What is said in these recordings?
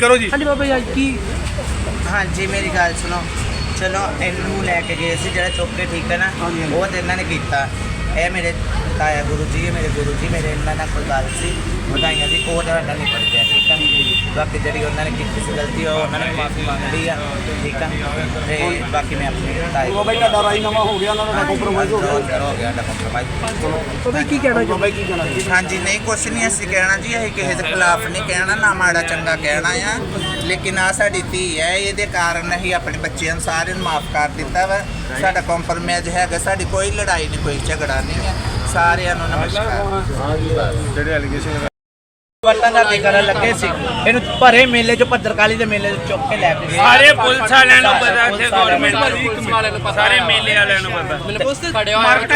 ਕਰੋ ਜੀ। ਹਾਂਜੀ ਬਾਬਾ ਜੀ ਅੱਜ ਕੀ? ਹਾਂਜੀ ਮੇਰੀ ਗੱਲ ਸੁਣੋ। ਚਲੋ ਇਹਨੂੰ ਲੈ ਕੇ ਗਏ ਸੀ ਜਿਹੜਾ ਚੁੱਕ ਕੇ ਠੀਕ ਹੈ ਨਾ ਉਹ ਤੇ ਇਹਨਾਂ ਨੇ ਕੀਤਾ। ਇਹ ਮੇਰੇ ਤਾਇਆ ਗੁਰੂ ਜੀ ਇਹ ਮੇਰੇ ਗੁਰੂ ਜੀ ਮੇਰੇ ਇਹਨਾਂ ਨਾਲ ਕੋਈ ਗੱਲ ਸੀ। ਵਧਾਈਆਂ ਦੀ ਉਹ ਨਹੀਂ ਪੜ ਗਿਆ ਠੀਕ ਹੈ ਬਾਕੀ ਜਿਹੜੀ ਉਹਨਾਂ ਨੇ ਕੀਤੀ ਸੀ ਗਲਤੀ ਉਹ ਉਹਨਾਂ ਨੇ ਮਾਫੀ ਮੰਗ ਲਈ ਆ ਠੀਕ ਹੈ ਤੇ ਬਾਕੀ ਮੈਂ ਆਪਣੀ ਤਾਇਆ ਬਾਬਾ ਜੀ ਤੁਹਾਡਾ ਰਾਜੀਨਾਮਾ ਹੋ ਗਿਆ ਉਹਨਾਂ ਦਾ ਕੰਪਰੋਮਾਈਜ਼ ਹੋ ਗਿਆ। ਹੋ ਗਿਆ ਦਾ ਕੰਪਰੋਮਾਈਜ਼ ਬਾਬਾ ਜੀ ਕੀ ਕਹਿਣਾ ਬਾਬਾ ਜੀ ਕੀ ਕਹਿਣਾ ਜੀ ਹਾਂਜੀ ਨਹੀਂ ਕੁਛ ਨਹੀਂ ਅਸੀਂ ਕਹਿਣਾ ਜੀ ਅਸੀਂ ਕਿਸੇ ਦੇ ਖਿਲਾਫ ਨਹੀਂ ਕਹਿਣਾ ਨਾ ਮਾੜਾ ਚੰਗਾ ਕਹਿਣਾ ਆ। ਲੇਕਿਨ ਆ ਸਾਡੀ ਧੀ ਹੈ ਇਹਦੇ ਕਾਰਨ ਅਸੀਂ ਆਪਣੇ ਬੱਚਿਆਂ ਨੂੰ ਸਾਰਿਆਂ ਨੂੰ ਮਾਫ ਕਰ ਦਿੱਤਾ ਵਾ। ਸਾਡਾ ਕੰਪਰਮਾਈਜ਼ ਹੈਗਾ ਸਾਡੀ ਕੋਈ ਲੜਾਈ ਨਹੀਂ ਕੋਈ ਝਗੜਾ ਨਹੀਂ ਹੈ ਸਾਰਿਆਂ ਨੂੰ ਨਮਸਕਾਰ। ਜਿਹੜੇ ਐਲੀਗੇਸ਼ਨ ਵਰਤਨ ਦਾ ਕਰਨ ਲੱਗੇ ਸੀ। ਇਹਨੂੰ ਭਰੇ ਮੇਲੇ ਚੋਂ ਭੱਦਰਕਾਲੀ ਦੇ ਮੇਲੇ ਚੋਂ ਚੁੱਕ ਕੇ ਲੈ ਕੇ ਗਏ। ਸਾਰੇ ਪੁਲਿਸ ਵਾਲਿਆਂ ਨੂੰ ਪਤਾ ਇੱਥੇ ਪੁਲਿਸ ਵਾਲਿਆਂ ਨੂੰ ਗਵਰਨਮੈਂਟ ਸਾਰੇ ਮੇਲੇ ਵਾਲਿਆਂ ਨੂੰ ਪਤਾ।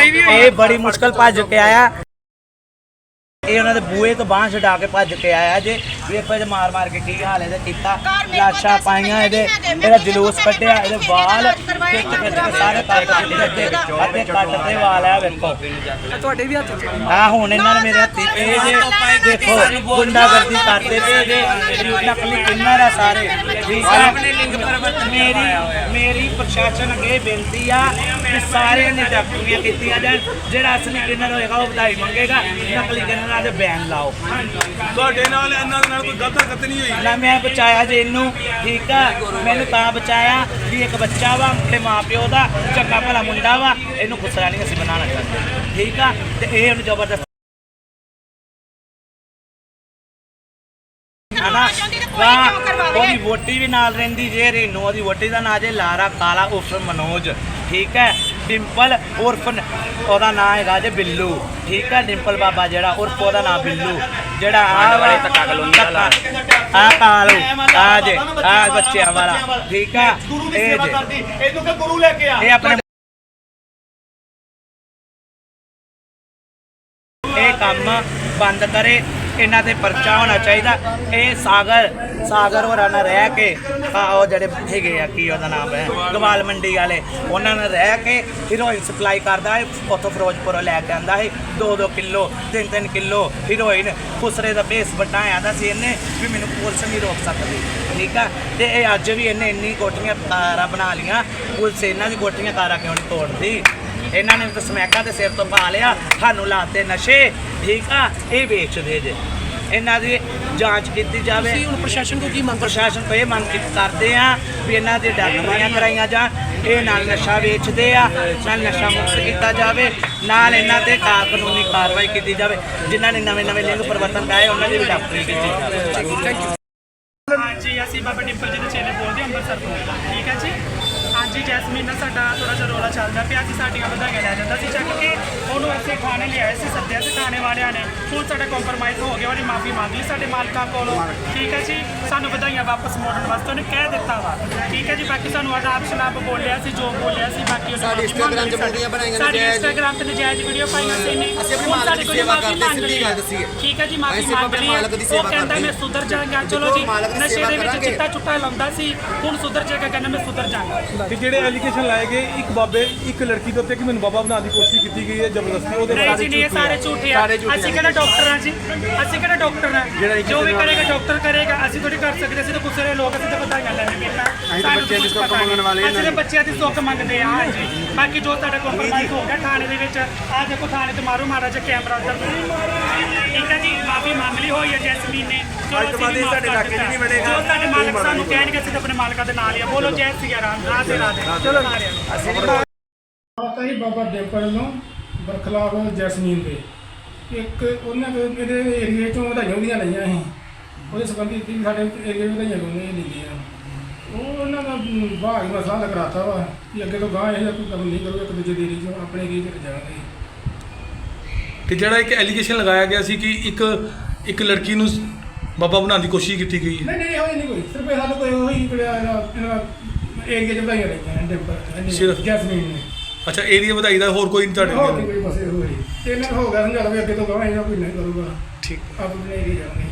ਵੀ ਇਹ ਬੜੀ ਮੁਸ਼ਕਲ ਭੱਜ ਕੇ ਆਇਆ। ਇਹ ਉਹਨਾਂ ਦੇ ਬੂਏ ਤੋਂ ਬਾਂਹ ਛਡਾ ਕੇ ਭੱਜ ਕੇ ਆਇਆ ਜੇ। ਵੇਖੋ ਜੇ ਮਾਰ ਮਾਰ ਕੇ ਕੀ ਹਾਲ ਇਹਦੇ ਕੀਤਾ। ਲਾਸ਼ਾਂ ਪਾਈਆਂ ਇਹਦੇ। ਇਹਦਾ ਜਲੂਸ ਕੱਢਿਆ ਇਹਦੇ ਵਾਲ ਸਾਰੇ ਕੱਟ ਕੇ ਅੱਧੇ ਅੱਧੇ ਕੱਟ ਤੇ ਵਾਲ ਆ ਵੇਖੋ ਤੁਹਾਡੇ ਵੀ ਹੱਥ ਆ ਹੁਣ ਇਹਨਾਂ ਨੇ ਮੇਰੇ ਹੱਥੀ ਪਏ ਜੇ ਦੇਖੋ ਗੁੰਡਾਗਰਦੀ ਕਰਦੇ ਪਏ ਜੇ ਨਕਲੀ ਕਿੰਨਰ ਆ ਸਾਰੇ ਠੀਕ ਆ ਮੇਰੀ ਮੇਰੀ ਪ੍ਰਸ਼ਾਸਨ ਅੱਗੇ ਬੇਨਤੀ ਆ ਕਿ ਸਾਰੇ ਨੇ ਡਾਕਟਰੀਆਂ ਕੀਤੀਆਂ ਜਾਣ ਜਿਹੜਾ ਅਸਲੀ ਕਿੰਨਰ ਹੋਏਗਾ ਉਹ ਵਧਾਈ ਮੰਗੇਗਾ ਨਕਲੀ ਕਿੰਨਰਾਂ ਦੇ ਬੈਨ ਲਾਓ ਤੁਹਾਡੇ ਨਾਲ ਇਹਨਾਂ ਦੇ ਨਾਲ ਕੋਈ ਗਲਤ ਹਰਕਤ ਨਹੀਂ ਹੋਈ ਨਾ ਮੈਂ ਬਚਾਇਆ ਜੇ ਇਹਨੂੰ ਠੀਕ ਆ। ਮੈਨੂੰ ਤਾਂ ਬਚਾਇਆ ਵੀ ਇੱਕ ਬੱਚਾ ਵਾ ਆਪਣੇ ਮਾਪਿਓ ਦਾ ਚੰਗਾ ਭਲਾ ਮੁੰਡਾ ਵਾ। ਇਹਨੂੰ ਖੁਸਰਾ ਨਹੀਂ ਅਸੀਂ ਬਣਾਉਣਾ ਚਾਹੁੰਦੇ। ਠੀਕ ਆ? ਤੇ ਇਹ ਉਹਨੂੰ ਜ਼ਬਰਦਸਤ ਹਨਾ? ਉਹਦੀ ਵੋਟੀ ਵੀ ਨਾਲ ਰਹਿੰਦੀ ਜੇ ਰੇਨੂ ਉਹਦੀ ਵੋਟੀ ਦਾ ਨਾਂ ਜੇ ਲਾਰਾ ਕਾਲਾ ਉਰਫ ਮਨੋਜ। ਠੀਕ ਹੈ? ਡਿੰਪਲ ਉਰਫ ਨ- ਉਹਦਾ ਨਾਂ ਹੈਗਾ ਜੇ ਬਿੱਲੂ। ਠੀਕ ਹੈ? ਡਿੰਪਲ ਬਾਬਾ ਜਿਹੜਾ ਉਰਫ ਉਹਦਾ ਨਾਂ ਬਿੱਲੂ। ਜਿਹੜਾ ਆ ਵਾਲੇ ਤੱਕਾ ਕਲੋਨੀ ਵਾਲਾ ਆ ਕਾਲੂ। ਆ ਜੇ। ਆ ਬੱਚਿਆਂ ਵਾਲਾ। ਠੀਕ ਹੈ? ਇਹ ਜੇ। ਇਹਨੂੰ ਕਿ ਗੁਰੂ ਲੈ ਕੇ ਆ। ਇਹ ਆਪਣੇ ਇਹ ਕੰਮ ਬੰਦ ਕਰੇ। ਇਹਨਾਂ ਤੇ ਪਰਚਾ ਹੋਣਾ ਚਾਹੀਦਾ। ਇਹ ਸਾਗਰ ਸਾਗਰ ਹੋਰਾਂ ਨਾਲ ਰਹਿ ਕੇ ਆ ਉਹ ਜਿਹੜੇ ਹੈਗੇ ਆ, ਕੀ ਉਹਦਾ ਨਾਮ ਹੈ? ਗਵਾਲ ਮੰਡੀ ਵਾਲੇ। ਉਹਨਾਂ ਨਾਲ ਰਹਿ ਕੇ ਹੀਰੋਇਨ ਸਪਲਾਈ ਕਰਦਾ ਹੈ, ਉੱਥੋਂ ਫਿਰੋਜ਼ਪੁਰੋਂ ਲੈ ਕੇ ਆਂਦਾ ਹੈ। 2-2 ਕਿਲੋ 3-3 ਕਿਲੋ ਹੀਰੋਇਨ ਖੁਸਰੇ ਦਾ ਬੇਸ ਬਣਾਇਆ ਦਾ ਸੀ ਇਹਨੇ ਵੀ ਮੈਨੂੰ ਪੁਲਿਸ ਨਹੀਂ ਰੋਕ ਸਕਦੀ। ਠੀਕ ਆ? ਤੇ ਇਹ ਅੱਜ ਵੀ ਇਹਨੇ ਇੰਨੀ ਕੋਠੀਆਂ ਕਾਰਾਂ ਬਣਾ ਲੀਆਂ ਪੁਲਿਸ ਇਹਨਾਂ ਦੀ ਕੋਠੀਆਂ ਕਾਰਾਂ ਕਿਉਂ ਨਹੀਂ ਤੋੜਦੀ? ਇਹਨਾਂ ਨੇ ਤਾਂ ਸਮੈਕਾ ਦੇ ਸਿਰ ਤੋਂ ਪਾ ਲਿਆ ਸਾਨੂੰ ਲਾਤੇ ਨਸ਼ੇ ਠੀਕ ਆ ਇਹ ਵੇਚਦੇ ਜੇ। ਇਹਨਾਂ ਦੀ ਜਾਂਚ ਕੀਤੀ ਜਾਵੇ। ਤੁਸੀਂ ਹੁਣ ਪ੍ਰਸ਼ਾਸਨ ਕੋ ਕੀ ਮੰਗ ਪ੍ਰਸ਼ਾਸਨ ਤੋਂ ਇਹ ਮੰਗ ਕੀ- ਕਰਦੇ ਆ ਵੀ ਇਹਨਾਂ ਦੇ ਡਾਕਟਰੀਆਂ ਕਰਾਈਆਂ ਜਾਣ ਇਹ ਨਾਲ ਨਸ਼ਾ ਵੇਚਦੇ ਆ ਨਾਲ ਨਸ਼ਾ ਮੁਕਤ ਕੀਤਾ ਜਾਵੇ ਨਾਲ ਇਹਨਾਂ ਤੇ ਕਾਨੂੰਨੀ ਕਾਰਵਾਈ ਕੀਤੀ ਜਾਵੇ। ਜਿਨ੍ਹਾਂ ਨੇ ਨਵੇਂ ਨਵੇਂ ਲਿੰਗ ਪਰਿਵਰਤਨ ਕਰਾਏ ਉਹਨਾਂ ਦੀ ਵੀ ਡਾਕਟਰੀ ਕੀਤੀ ਜਾਵੇ। ਹਾਂਜੀ ਅਸੀਂ ਬਾਬਾ ਡਿੰਪਲ ਜੀ ਦੇ ਚੇਲੇ ਬੋਲਦੇ ਅੰਮ੍ਰਿਤਸਰ ਤੋਂ। ਠੀਕ ਹੈ ਜੀ? ਹਾਂਜੀ ਜੈਸਮੀਨ ਨਾਲ ਸਾਡਾ ਥੋੜਾ ਜਿਹਾ ਰੋਲਾ ਚੱਲਦਾ ਪਿਆ ਸੀ ਸਾਡੀਆਂ ਵਧਾਈਆਂ ਲੈ ਜਾਂਦਾ ਸੀ ਚੱਕ ਕੇ ਉਹਨੂੰ ਅਸੀਂ ਥਾਣੇ ਲਿਆਏ ਸੀ ਸੱਦਿਆ ਸੀ ਥਾਣੇ ਵਾਲਿਆਂ ਨੇ ਹੁਣ ਸਾਡਾ ਕੰਪਰਮਾਈਜ਼ ਹੋ ਗਿਆ ਉਹਨੇ ਮਾਫੀ ਮੰਗ ਲਈ ਸਾਡੇ ਮਾਲਕਾਂ ਕੋਲੋਂ ਠੀਕ ਹੈ ਜੀ ਸਾਨੂੰ ਵਧਾਈਆਂ ਵਾਪਸ ਮੋੜਨ ਵਾਸਤੇ ਉਹਨੇ ਕਹਿ ਦਿੱਤਾ ਵਾ ਠੀਕ ਹੈ ਜੀ ਬਾਕੀ ਸਾਨੂੰ ਆਦਾਬ ਸ਼ਨਾਬ ਬੋਲਿਆ ਸੀ ਜੋ ਬੋਲਿਆ ਸੀ ਬਾਕੀ ਉਹਨੇ ਸਾਡੀ Instagram 'ਚ ਵੀਡੀਓ ਬਣਾਈਆਂ ਸਾਡੀ। ਇੰਸਟਾਗ੍ਰਾਮ ਤੇ ਨਜਾਇਜ਼ ਵੀਡੀਓ ਪਾਈਆਂ ਸੀ ਨੇ ਅਸੀਂ ਆਪਣੀ ਮਾਲਕ ਦੀ ਸੇਵਾ ਮਾਫ਼ੀ ਕਰਦੇ, ਮੰਗ ਸਿੱਧੀ ਲਈ ਗੱਲ ਹੈ। ਦੱਸੀ ਹੈ। ਠੀਕ ਹੈ ਜੀ ਮਾਫੀ ਮੰਗ ਲਈ ਹੈ। ਮਾਲਕ ਦੀ ਉਹ ਸੇਵਾ ਕਹਿੰਦਾ ਕਰਦੇ। ਮੈਂ ਸੁਧਰ ਜਾਵਾਂਗਾ ਚਲੋ ਜੀ ਨਸ਼ੇ ਦੇ ਵਿੱਚ। ਚਿੱਟਾ ਚੁੱਟਾ ਲਾਉਂਦਾ ਸੀ ਹੁਣ ਸੁਧਰ ਜਾਏਗਾ ਕਹਿੰਦਾ ਮੈਂ ਸੁਧਰ ਜਾਵਾਂਗਾ ਜਿਹੜੇ ਐਲੀਗੇਸ਼ਨ ਲਾਏ ਗਏ ਇੱਕ ਬਾਬੇ ਇੱਕ ਲੜਕੀ ਦੇ ਉੱਤੇ ਕਿ ਮੈਨੂੰ ਬਾਬਾ ਬਣਾਉਣ ਦੀ ਕੋਸ਼ਿਸ਼ ਕੀਤੀ ਗਈ ਹੈ ਜ਼ਬਰਦਸਤੀ ਉਹਦੇ ਨਹੀਂ ਜੀ ਨਹੀਂ ਇਹ ਸਾਰੇ ਝੂਠੇ ਆ। ਅਸੀਂ। ਕਿਹੜਾ ਡਾਕਟਰ ਆ ਜੀ? ਅਸੀਂ ਕਿਹੜਾ ਡਾਕਟਰ ਆ? ਜੋ ਵੀ ਕਰੇਗਾ ਡਾਕਟਰ ਕਰੇਗਾ। ਅਸੀਂ ਥੋੜੀ ਕਰ ਸਕਦੇ ਅਸੀਂ ਤਾਂ ਗੁੱਸੇ ਲੋਕ ਅਸੀਂ ਤਾਂ ਵਧਾਈਆਂ ਲੈਣੇ ਮੇਰਾ ਤਾਂ। ਬੱਚਿਆਂ ਦੀ ਸੁੱਖ ਮੰਗਣ ਵਾਲੇ ਅਸੀਂ ਤਾਂ ਬੱਚਿਆਂ ਦੀ ਸੁੱਖ ਮੰਗਦੇ ਆ ਹਾਂਜੀ। ਬਾਕੀ ਜੋ ਤੁਹਾਡਾ ਕੰਪਰਮਾਈਜ਼ ਹੋ ਗਿਆ ਥਾਣੇ ਦੇ ਵਿੱਚ ਆ ਦੇਖੋ ਥਾਣੇ ਤੇ ਮਾਰੋ ਮਾਰਾ ਜਿਹਾ ਕੈਮਰਾ ਉੱਧਰ। ਠੀਕ ਹੈ ਜੀ ਮਾਫੀ ਮੰਗ ਲਈ ਹੋਈ ਹੈ ਜੈਸਮੀਨ ਨੇ। ਚਲੋ ਅੱਜ ਤੋਂ ਬਾਅਦ ਇਹ ਸਾਡੇ ਇਲਾਕੇ 'ਚ ਨਹੀਂ ਬਣੇਗਾ। ਜੋ ਸਾਡੇ ਮਾਲਕ ਸਾਨੂੰ ਕਹਿਣਗੇ ਅਸੀਂ ਤਾਂ ਆਪਣੇ ਮਾਲਕਾਂ ਦੇ ਨਾਲ ਹੀ ਆ। ਬੋਲੋ ਜੈ ਸਿਆ ਰਾਮ ਰਾਧੇ ਰਾਧੇ ਚਲੋ ਆਤਾ ਹੀ ਬਾਬਾ ਡਿੰਪਲ ਨੂੰ ਬਰਖਲਾਫ ਜੈਸਮੀਨ ਦੇ। ਇੱਕ ਉਹਨਾਂ ਦੇ ਇਹਦੇ ਏਰੀਏ ਚੋਂ ਵਧਾਈਆਂ ਉਹਦੀਆਂ ਲਈਆਂ ਸੀ। ਉਹਦੇ ਸੰਬੰਧੀ ਕੀ ਸਾਡੇ ਏਰੀਏ ਵਧਾਈਆਂ ਉਹਨੇ ਲਈਆਂ ਉਹ ਉਹਨਾਂ ਦਾ ਬਾਹਰ ਮਸਲਾ ਦਾ ਕਰਾਤਾ ਵਾ ਕਿ ਅੱਗੇ ਤੋਂ ਗਾਂ ਇਹ ਕੋਈ ਕੰਮ ਨਹੀਂ ਕਰੋ ਇੱਕ ਦੂਜੇ ਦੇ ਏਰੀਏ ਚੋਂ ਆਪਣੇ ਏਰੀਏ ਚ ਜਾਣਗੇ। ਕਿ ਜਿਹੜਾ ਇੱਕ ਐਲੀਗੇਸ਼ਨ ਲਗਾਇਆ ਗਿਆ ਸੀ ਕਿ ਇੱਕ ਇੱਕ ਲੜਕੀ ਨੂੰ ਬਾਬਾ ਬਣਾਉਣ ਦੀ ਕੋਸ਼ਿਸ਼ ਕੀਤੀ ਗਈ ਹੈ? ਨਹੀਂ ਨਹੀਂ ਜਿਹੀ ਨਹੀਂ ਕੋਈ। ਸਿਰਫ ਇਹ ਸਾਨੂੰ ਕੋਈ ਉਹੀ ਜਿਹੜਾ ਇਹਨਾਂ ਏਰੀਏ ਚ ਵਧਾਈਆਂ ਲਈਆਂ ਡਿੰਪਲ ਸਿਰਫ? ਜੈਸਮੀਨ ਨੇ। ਅੱਛਾ ਏਰੀਆ ਵਧਾਈ ਦਾ ਹੋਰ ਕੋਈ ਨਹੀਂ ਤੁਹਾਡੇ ਹੋਰ ਨਹੀਂ ਕੋਈ ਬਸ ਤੇ ਇਹਨਾਂ ਨੂੰ ਹੋ ਗਿਆ ਸਮਝਾ ਲਵੇ ਅੱਗੇ ਤੋਂ ਗਾਂ ਇਹਨਾਂ ਕੋਈ ਨਹੀਂ ਕਰੂਗਾ। ਠੀਕ। ਆਪਣੇ ਏਰੀਏ ਜਾਣਗੇ।